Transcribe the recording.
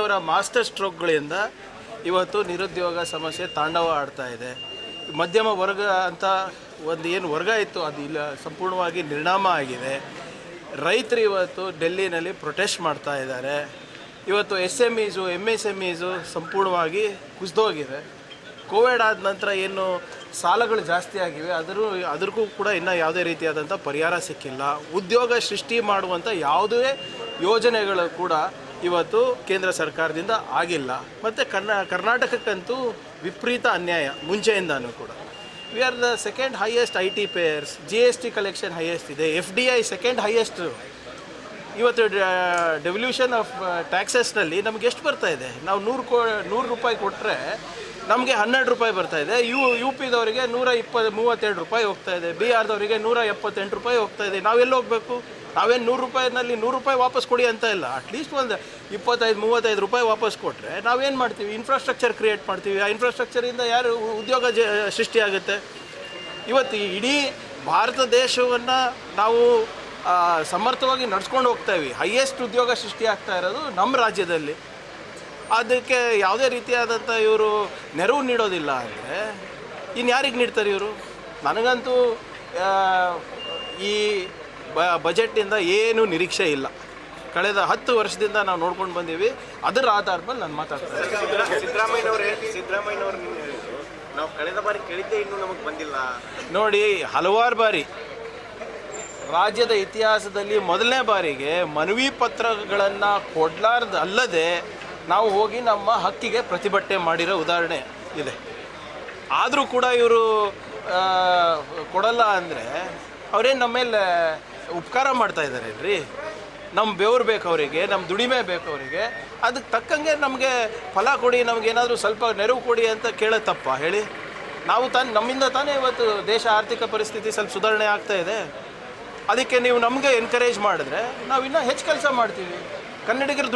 ಅವರ ಮಾಸ್ಟರ್ ಸ್ಟ್ರೋಕ್ಗಳಿಂದ ಇವತ್ತು ನಿರುದ್ಯೋಗ ಸಮಸ್ಯೆ ತಾಂಡವ ಆಡ್ತಾ ಇದೆ. ಮಧ್ಯಮ ವರ್ಗ ಅಂತ ಒಂದು ಏನು ವರ್ಗ ಇತ್ತು, ಅದು ಇಲ್ಲ, ಸಂಪೂರ್ಣವಾಗಿ ನಿರ್ಣಾಮ ಆಗಿದೆ. ರೈತರು ಇವತ್ತು ಡೆಲ್ಲಿನಲ್ಲಿ ಪ್ರೊಟೆಸ್ಟ್ ಮಾಡ್ತಾ ಇದ್ದಾರೆ. ಇವತ್ತು S M Es M S M Es ಸಂಪೂರ್ಣವಾಗಿ ಕುಸಿದೋಗಿದೆ. ಕೋವಿಡ್ ಆದ ನಂತರ ಏನು ಸಾಲಗಳು ಜಾಸ್ತಿ ಆಗಿವೆ ಆದರೂ ಅದಕ್ಕೂ ಕೂಡ ಇನ್ನೂ ಯಾವುದೇ ರೀತಿಯಾದಂಥ ಪರಿಹಾರ ಸಿಕ್ಕಿಲ್ಲ. ಉದ್ಯೋಗ ಸೃಷ್ಟಿ ಮಾಡುವಂಥ ಯಾವುದೇ ಯೋಜನೆಗಳು ಕೂಡ ಇವತ್ತು ಕೇಂದ್ರ ಸರ್ಕಾರದಿಂದ ಆಗಿಲ್ಲ. ಮತ್ತು ಕನ್ನ ಕರ್ನಾಟಕಕ್ಕಂತೂ ವಿಪರೀತ ಅನ್ಯಾಯ, ಮುಂಚೆಯಿಂದನೂ ಕೂಡ. We are the second highest I T payers G S T collection highest ಇದೆ F D I second highest ಇವತ್ತು ಡೆವಲ್ಯೂಷನ್ ಆಫ್ ಟ್ಯಾಕ್ಸಸ್ನಲ್ಲಿ ನಮ್ಗೆ ಎಷ್ಟು ಬರ್ತಾ ಇದೆ? ನಾವು ನೂರು ಕೋ, ನೂರು ರೂಪಾಯಿ ಕೊಟ್ಟರೆ ನಮಗೆ ಹನ್ನೆರಡು ರೂಪಾಯಿ ಬರ್ತಾ ಇದೆ. ಯು ಯು ಪಿದವರಿಗೆ ನೂರ ಇಪ್ಪ ಮೂವತ್ತೆರಡು ರೂಪಾಯಿ ಹೋಗ್ತಾ ಇದೆ. ಆರ್ದವರಿಗೆ ನೂರ ಎಪ್ಪತ್ತೆಂಟು ರೂಪಾಯಿ ಹೋಗ್ತಾ ಇದೆ. ನಾವೆಲ್ಲಿ ಹೋಗಬೇಕು? ನಾವೇನು ನೂರು ರೂಪಾಯಿನಲ್ಲಿ ನೂರು ರೂಪಾಯಿ ವಾಪಸ್ ಕೊಡಿ ಅಂತ ಇಲ್ಲ. ಅಟ್ಲೀಸ್ಟ್ ಒಂದು ಇಪ್ಪತ್ತೈದು, ಮೂವತ್ತೈದು ರೂಪಾಯಿ ವಾಪಸ್ ಕೊಟ್ಟರೆ ನಾವೇನು ಮಾಡ್ತೀವಿ? ಇನ್ಫ್ರಾಸ್ಟ್ರಕ್ಚರ್ ಕ್ರಿಯೇಟ್ ಮಾಡ್ತೀವಿ. ಆ ಇನ್ಫ್ರಾಸ್ಟ್ರಕ್ಚರಿಂದ ಯಾರು ಉದ್ಯೋಗ ಜ ಸೃಷ್ಟಿಯಾಗುತ್ತೆ ಇವತ್ತು ಇಡೀ ಭಾರತ ದೇಶವನ್ನು ನಾವು ಸಮರ್ಥವಾಗಿ ನಡ್ಸ್ಕೊಂಡು ಹೋಗ್ತಾ ಇವಿ ಹೈಯೆಸ್ಟ್ ಉದ್ಯೋಗ ಸೃಷ್ಟಿ ಆಗ್ತಾ ಇರೋದು ನಮ್ಮ ರಾಜ್ಯದಲ್ಲಿ. ಅದಕ್ಕೆ ಯಾವುದೇ ರೀತಿಯಾದಂಥ ಇವರು ನೆರವು ನೀಡೋದಿಲ್ಲ ಅಂದರೆ ಇನ್ನು ಯಾರಿಗೆ ನೀಡ್ತಾರೆ ಇವರು? ನನಗಂತೂ ಬ ಬಜೆಟ್ಟಿಂದ ಏನೂ ನಿರೀಕ್ಷೆ ಇಲ್ಲ. ಕಳೆದ ಹತ್ತು ವರ್ಷದಿಂದ ನಾವು ನೋಡ್ಕೊಂಡು ಬಂದೀವಿ. ಅದರ ಆಧಾರದ ಮೇಲೆ ನಾನು ಮಾತಾಡ್ತೇನೆ ಸಿದ್ದರಾಮಯ್ಯನವ್ರು ಸಿದ್ದರಾಮಯ್ಯನವ್ರು ನಾವು ಕಳೆದ ಬಾರಿ ಕೇಳಿದ್ದೇ ಇನ್ನೂ ನಮಗೆ ಬಂದಿಲ್ಲ. ನೋಡಿ ಹಲವಾರು ಬಾರಿ ರಾಜ್ಯದ ಇತಿಹಾಸದಲ್ಲಿ ಮೊದಲನೇ ಬಾರಿಗೆ ಮನವಿ ಪತ್ರಗಳನ್ನು ಕೊಡ್ಲಾರ್ದ ಅಲ್ಲದೆ ನಾವು ಹೋಗಿ ನಮ್ಮ ಹಕ್ಕಿಗೆ ಪ್ರತಿಭಟನೆ ಮಾಡಿರೋ ಉದಾಹರಣೆ ಇದೆ. ಆದರೂ ಕೂಡ ಇವರು ಕೊಡಲ್ಲ ಅಂದರೆ ಅವರೇನು ನಮ್ಮ ಮೇಲೆ ಉಪಕಾರ ಮಾಡ್ತಾ ಇದ್ದಾರೆ ರೀ ನಮ್ಮ ಬೆವರು ಬೇಕು ಅವರಿಗೆ ನಮ್ಮ ದುಡಿಮೆ ಬೇಕು ಅವರಿಗೆ ಅದಕ್ಕೆ ತಕ್ಕಂಗೆ ನಮಗೆ ಫಲ ಕೊಡಿ ನಮಗೇನಾದರೂ ಸ್ವಲ್ಪ ನೆರವು ಕೊಡಿ ಅಂತ ಕೇಳೋ ತಪ್ಪ, ಹೇಳಿ. ನಾವು ತಾನು, ನಮ್ಮಿಂದ ತಾನೇ ಇವತ್ತು ದೇಶ ಆರ್ಥಿಕ ಪರಿಸ್ಥಿತಿ ಸ್ವಲ್ಪ ಸುಧಾರಣೆ ಆಗ್ತಾ ಇದೆ. ಅದಕ್ಕೆ ನೀವು ನಮಗೆ ಎನ್ಕರೇಜ್ ಮಾಡಿದ್ರೆ ನಾವು ಇನ್ನೂ ಹೆಚ್ಚು ಕೆಲಸ ಮಾಡ್ತೀವಿ. ಕನ್ನಡಿಗರು ದುಡ್ಡು